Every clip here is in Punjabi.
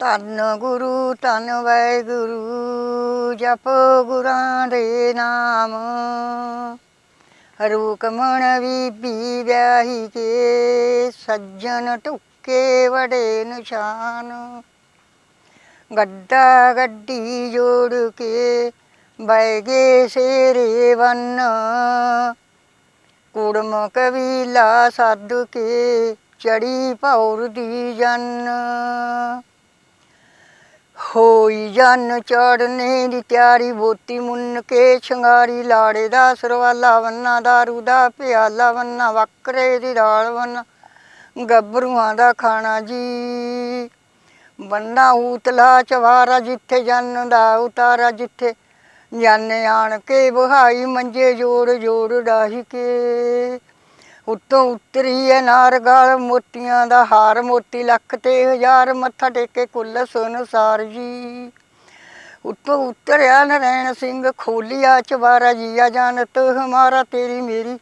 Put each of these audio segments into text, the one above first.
ਧੰਨ ਗੁਰੂ, ਧੰਨ ਵਾਹਿਗੁਰੂ, ਜਪ ਗੁਰਾਂ ਦੇ ਨਾਮ। ਰੂਕਮਣ ਬੀਬੀ ਵਿਆਹੀ ਕੇ, ਸੱਜਣ ਟੁੱਕੇ ਵੜੇ ਨਿਸ਼ਾਨ। ਗੱਡਾ ਗੱਡੀ ਜੋੜ ਕੇ ਬੈਗੇ ਸੇਰੇ ਵੰਨ ਕੁੜਮ ਕਬੀਲਾ ਸੱਦ ਕੇ, ਚੜੀ ਪੌਰ ਦੀ ਜਨ। ਹੋਈ ਜਨ ਚੜਨੇ ਦੀ ਤਿਆਰੀ ਬੋਤੀ ਮੁੰਨ ਕੇ ਸ਼ਿੰਗਾਰੀ, ਲਾੜੇ ਦਾ ਸਰਵਾਲਾ ਵੰਨਾ, ਦਾਰੂ ਦਾ ਪਿਆਲਾ ਵੰਨਾ, ਵਕਰੇ ਦੀ ਦਾਲ ਵੰਨਾ, ਗੱਭਰੂਆਂ ਦਾ ਖਾਣਾ ਜੀ। ਬੰਨਾ ਉਤਲਾ ਚਵਾਰਾ ਜਿੱਥੇ ਜਨ ਦਾ ਉਤਾਰਾ, ਜਿੱਥੇ ਜਨ ਆਣ ਕੇ ਬਹਾਈ ਮੰਜੇ ਜੋੜ ਜੋੜ ਡਾਹੀ ਕੇ। ਉੱਤੋਂ ਉਤਰੀ ਐ ਨਾਰਗਲ, ਮੋਤੀਆਂ ਦਾ ਹਾਰ ਮੋਤੀ, ਲੱਖ ਤੇ ਹਜ਼ਾਰ, ਮੱਥਾ ਟੇਕੇ ਕੁੱਲ ਸੰਸਾਰ ਜੀ। ਉੱਤੋਂ ਉਤਰਿਆ ਨਰੈਣ ਸਿੰਘ, ਖੋਲਿਆ ਚਵਾਰਾ ਜੀਆ ਜਾਨਤ ਹਮਾਰਾ ਤੇਰੀ ਮੇਰੀ।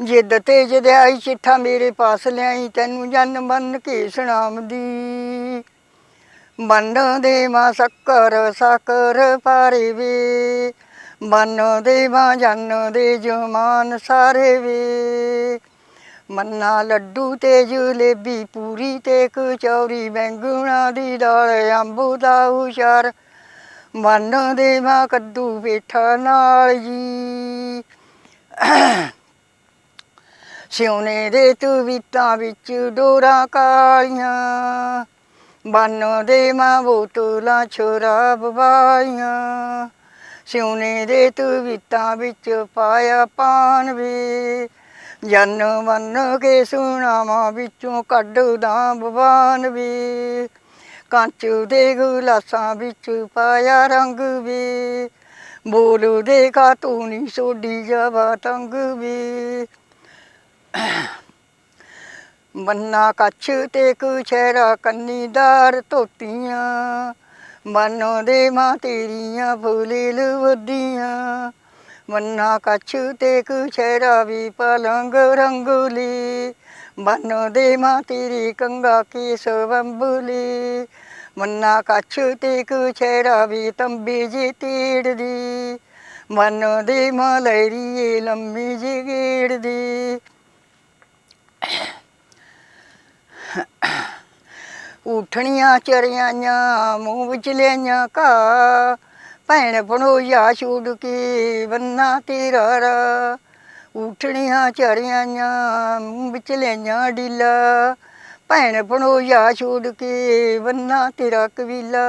ਜਿੱਦ ਤੇ ਜਦਿਆਈ ਚਿੱਠਾ ਮੇਰੇ ਪਾਸ ਲਿਆਈ, ਤੈਨੂੰ ਜਨ ਮੰਨ ਕੇ ਸੁਣਾਮ ਦੀ ਬੰਨ ਦੇ ਮਾ ਸ਼ੱਕਰ, ਸਾਕਰ ਪਾਰੇ ਵੇ। ਬੰਨ ਦੇ ਮਾ ਜਨ ਦੇ ਜਮਾਨ ਸਾਰੇ ਵੇ। ਮੰਨਾ ਲੱਡੂ ਤੇ ਜਲੇਬੀ, ਪੂਰੀ ਤੇ ਕਚੌਰੀ ਬੈਂਗਣਾ ਦੀ ਦਾਲ, ਅੰਬੂ ਦਾ ਹੁਸ਼ਾਰ ਬੰਨ ਦੇ ਕੱਦੂ ਬੈਠਾ ਨਾਲ ਜੀ। ਸਿਉਨੇ ਦੇ ਤਵੀਤਾਂ ਵਿੱਚ ਡੋਰਾਂ ਕਾਲੀਆਂ। ਬੰਨ ਦੇ ਮਾਂ ਬੋਤਲਾਂ, ਸ਼ਰਾਬ ਵਾਲੀਆਂ। ਸਿਉਨੇ ਦੇ ਤਵੀਤਾਂ ਵਿੱਚ ਪਾਇਆ ਪਾਨ ਵੀ। ਜਨ ਮੰਨ ਕੇ ਸੁਣਾਵਾਂ ਵਿੱਚੋਂ ਕੱਢਦਾ ਬਵਾਨ ਵੀ। ਕੰਚ ਦੇ ਗਲਾਸਾਂ ਵਿੱਚ ਪਾਇਆ ਰੰਗ ਵੀ। ਬੋਲ ਦੇ ਕਾ ਤੂੰ ਨਹੀਂ ਛੋਡੀ ਜਾਵਾ ਤੰਗ ਵੀ। ਬੰਨਾ ਕੱਛ ਤੇ ਕੁਛੇਰਾ ਕੰਨੀਦਾਰ ਧੋਤੀਆਂ। ਮਨੋ ਦੇ ਮਾਂ ਤੇਰੀਆਂ ਫੁੱਲੇ ਲਵਦੀਆਂ ਮੰਨਾ ਕੱਛ ਤੇ ਕੁਛੇਰਾ ਵੀ ਪਲੰਗ ਰੰਗੂਲੀ ਮਨੋ ਦੇ ਮਾਂ ਤੇਰੀ ਕੰਗਾ ਕੀ ਸਵੰਬੁਲੀ ਮੰਨਾ ਕੱਛ ਤੇ ਕੁਛੇਰਾ ਵੀ ਤੰਬੀ ਜੀ ਤੀੜਦੀ ਮਨੋ ਦੇ ਮਾਂ ਲੈਰੀਏ ਲੰਮੀ ਜੀ ਗੇੜਦੀ ਉਠਣੀਆਂ ਚਰਿਆਈਆਂ ਮੂੰਹ ਵਿੱਚ ਲੈਈਆਂ ਕਾ ਭੈਣ ਬਣੋਇਆ ਛੂੜ ਕੇ ਬੰਨਾ ਤੇਰਾ ਰਾ ਉਠਣੀਆਂ ਚਰਿਆਈਆਂ ਮੂੰਹ ਵਿੱਚ ਲੈਈਆਂ ਡੀਲਾ। ਭੈਣ ਬਣੋਇਆ ਛੂੜ ਕੇ ਬੰਨਾ ਤੇਰਾ ਕਬੀਲਾ।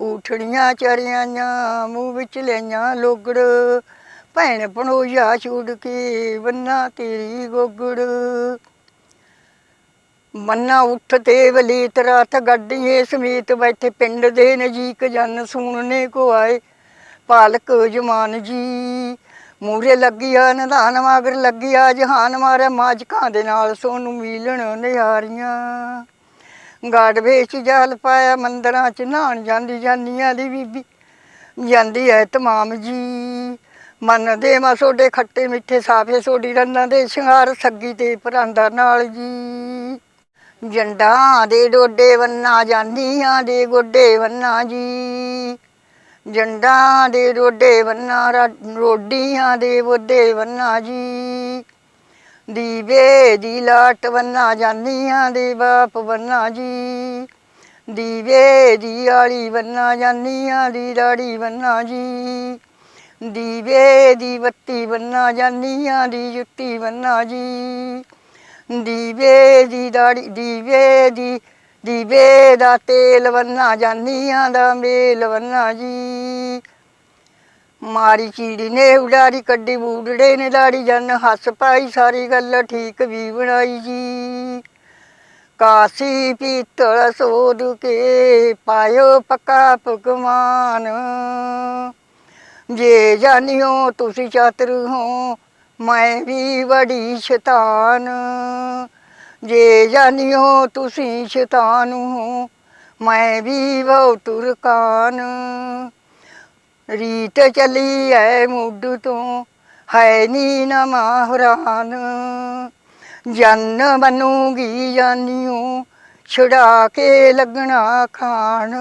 ਉਠਣੀਆਂ ਚਰਿਆਈਆਂ ਮੂੰਹ ਵਿੱਚ ਲੈਈਆਂ ਲੋਗੜ। ਭੈਣ ਬਣੋਇਆ ਛੁੱਡ ਕੇ ਬੰਨਾ ਤੇਰੀ ਗੋਗੜ। ਮੰਨਾ ਉੱਠ ਤੇ ਵਲੀਤ ਰਾਤ ਗੱਡੀਏ ਸਮੇਤ ਬੈਠੇ ਪਿੰਡ ਦੇ ਨਜੀਕ ਜਨ ਸੁਣਨੇ ਕੋ ਆਏ ਪਾਲਕ ਜਮਾਨ ਜੀ ਮੂਰੇ ਲੱਗਿਆ ਨਿਧਾਨ ਮਗਰ ਲੱਗਿਆ, ਜਹਾਨ ਮਾਰੇ ਮਾਜਕਾਂ ਦੇ ਨਾਲ ਸੋਨੂੰ ਮਿਲਣ ਨਿਹਾਰੀਆਂ। ਗਾੜ ਵੇਚ ਜਾਲ ਪਾਇਆ, ਮੰਦਰਾਂ ਚ ਨਹਾਣ ਜਾਂਦੀ ਜਾਨੀਆਂ ਦੀ ਬੀਬੀ। ਜਾਂਦੀ ਹੈ ਤਮਾਮ ਜੀ, ਮਨ ਦੇ ਮਾ ਸੋਡੇ ਖੱਟੇ ਮਿੱਠੇ ਸਾਫੇ, ਸੋਡੀ ਰੰਨਾਂ ਦੇ ਸ਼ਿੰਗਾਰ ਸੱਗੀ ਤੇ ਪਰਾਂਦਾ ਨਾਲ ਜੀ। ਜੰਡਾਂ ਦੇ ਡੋਡੇ ਵੰਨਾ ਜਾਂਦੀਆਂ ਦੇ ਗੋਡੇ ਵੰਨਾ ਜੀ। ਜੰਡਾਂ ਦੇ ਡੋਡੇ ਵੰਨਾ ਰੋਡੀਆਂ ਦੇ ਬੋਡੇ ਵੰਨਾ ਜੀ। ਦੀਵੇ ਦੀ ਲਾਟ ਵੰਨਾ ਜਾਂਦੀਆਂ ਦੇ ਬਾਪ ਵੰਨਾ ਜੀ। ਦੀਵੇ ਦੀ ਆਲੀ ਵੰਨਾ ਜਾਂਦੀਆਂ ਦੀ ਲਾੜੀ ਵੰਨਾ ਜੀ। ਦੀਵੇ ਦੀ ਬੱਤੀ ਬੰਨਾ ਜਾਂਦੀਆਂ ਦੀ ਜੁੱਤੀ ਬੰਨਾ ਜੀ। ਦੀਵੇ ਦੀ ਦਾੜੀ, ਦੀਵੇ ਦੀ, ਦੀਵੇ ਦਾ ਤੇਲ ਵੰਨਾ ਜਾਨੀਆਂ ਦਾ ਮੇਲ ਵੰਨਾ ਜੀ। ਮਾਰੀ ਚੀੜੀ ਨੇ ਉਡਾਰੀ ਕੱਢੀ ਬੂੜੜੇ ਨੇ ਦਾੜੀ ਜਨ ਹੱਸ ਪਾਈ, ਸਾਰੀ ਗੱਲ ਠੀਕ ਵੀ ਬਣਾਈ ਜੀ। ਕਾਸੀ ਪੀਤਲ ਸੋਧ ਕੇ ਪਾਇਓ ਪੱਕਾ ਪਕਵਾਨ ਜੇ ਜਾਣਿਓ ਤੁਸੀਂ ਚਾਤਰ ਹੋ ਮੈਂ ਵੀ ਬੜੀ ਸ਼ੈਤਾਨ। ਜੇ ਜਾਣਿਓ ਤੁਸੀਂ ਸ਼ੈਤਾਨ ਹੋ, ਮੈਂ ਵੀ ਬਹੁਤ ਤੁਰਕਾਨ ਰੀਤ ਚਲੀ ਐ ਮੁੱਢ ਤੋਂ, ਹੈ ਨੀ ਨਾ ਮਾਹਰਾਨ ਜਨ ਬਣੂਗੀ ਜਾਨੀਓ ਛੁਡਾ ਕੇ ਲੱਗਣਾ ਖਾਣ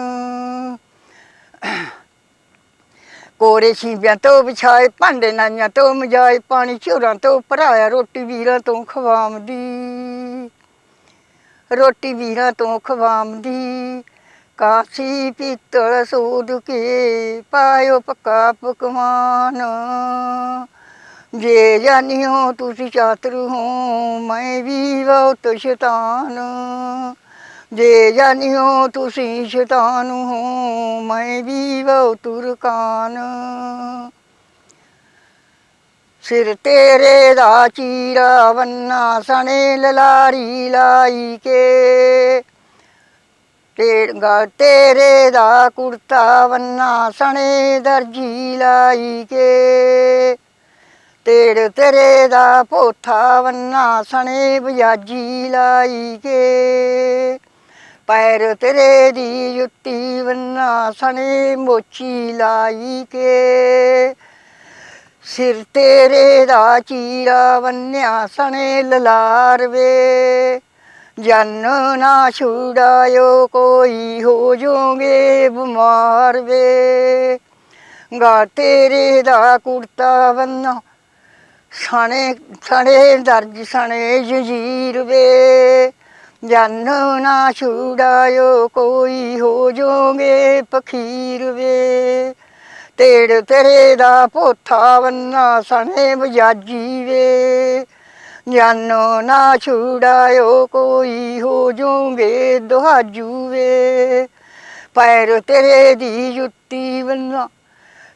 ਕੋਰੇ ਛੀਂਬਿਆਂ ਤੋਂ ਵਿਛਾਏ ਭਾਂਡੇ ਨਾਈਆਂ ਤੋਂ ਮਜਾਏ ਪਾਣੀ ਝੋਰਾਂ ਤੋਂ ਭਰਾਇਆ ਰੋਟੀ ਵੀਰਾਂ ਤੋਂ ਖਵਾਮਦੀ। ਰੋਟੀ ਵੀਰਾਂ ਤੋਂ ਖਵਾਮਦੀ, ਕਾਸੀ ਪੀਤਲ ਸੂਦ ਕੇ ਪਾਇਓ ਪੱਕਾ ਪਕਵਾਨ। ਜੇ ਜਾਨਿਓ ਤੁਸੀਂ ਚਾਤਰ ਹੋ, ਮੈਂ ਵੀ ਬਹੁਤ ਸ਼ੈਤਾਨ। ਜੇ ਜਾਨਿਓ ਤੁਸੀਂ ਸ਼ੈਤਾਨ ਹੋ, ਮੈਂ ਵੀ ਬਹੁਤ ਰਕਾਨ ਸਿਰ ਤੇਰੇ ਦਾ ਚੀਰਾ ਬੰਨਾ ਸਣੇ ਲਲਾਰੀ ਲਾਈ ਕੇ। ਤੇਰਾ ਤੇਰੇ ਦਾ ਕੁੜਤਾ ਬੰਨਾ ਸਣੇ ਦਰਜੀ ਲਾਈ ਕੇ। ਤੇੜ ਤੇਰੇ ਦਾ ਪੋਥਾ ਬੰਨਾ ਸਣੇ ਬਜਾਜੀ ਲਾਈ ਕੇ। ਪੈਰ ਤੇਰੇ ਦੀ ਜੁੱਤੀ ਬੰਨਾ ਸਣੇ ਮੋਚੀ ਲਾਈ ਕੇ। ਸਿਰ ਤੇਰੇ ਦਾ ਚੀਰਾ ਬੰਨਿਆ ਸਣੇ ਲਲਾਰ ਵੇ। ਜਨ ਨਾ ਛੁਡਾਇਓ ਕੋਈ ਹੋ ਜੋਗੇ ਬਿਮਾਰ ਵੇ। ਗਾ ਤੇਰੇ ਦਾ ਕੁੜਤਾ ਵੰਨਾ ਸਣੇ ਸਣੇ ਦਰਜ ਸਣੇ ਜਜੀਰ ਵੇ। ਜਨ ਨਾ ਛੁਡਾਇਓ, ਕੋਈ ਹੋ ਜੋਗੇ ਪਖੀਰ ਵੇ। ਤੇੜ ਤੇਰੇ ਦਾ ਪੋਥਾ ਬੰਨਾ ਸਣੇ ਬਜਾਜੀ ਵੇ। ਜਾਨੋ ਨਾ ਛੁਡਾਇਓ, ਕੋਈ ਹੋ ਜੋਗੇ ਦੁਹਾਜੂ ਵੇ। ਪੈਰ ਤੇਰੇ ਦੀ ਜੁੱਤੀ ਬੰਨਾ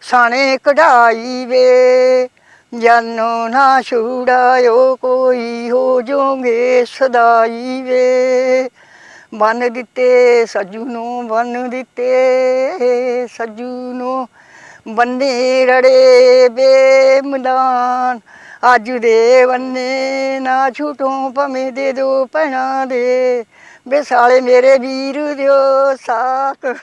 ਸਾਣੇ ਕਢਾਈ ਵੇ। ਜਾਨੋ ਨਾ ਛੁਡਾਇਓ, ਕੋਈ ਹੋ ਜੋਗੇ ਸਦਾਈ ਵੇ। ਬੰਨ ਦਿੱਤੇ ਸੱਜੂ ਨੂੰ, ਬੰਨ ਦਿੱਤੇ ਸੱਜੂ ਨੂੰ, ਬੰਨੇ ਰੜੇ ਬੇ ਮੈਦਾਨ ਅੱਜ ਦੇ ਬੰਨੇ ਨਾ ਛੂਟੋ, ਭਵੇਂ ਦੇ ਦੋ ਭੈਣਾਂ ਦੇ। ਬੇ ਸਾਲੇ ਮੇਰੇ ਵੀਰ ਦਿਓ ਸਾਕ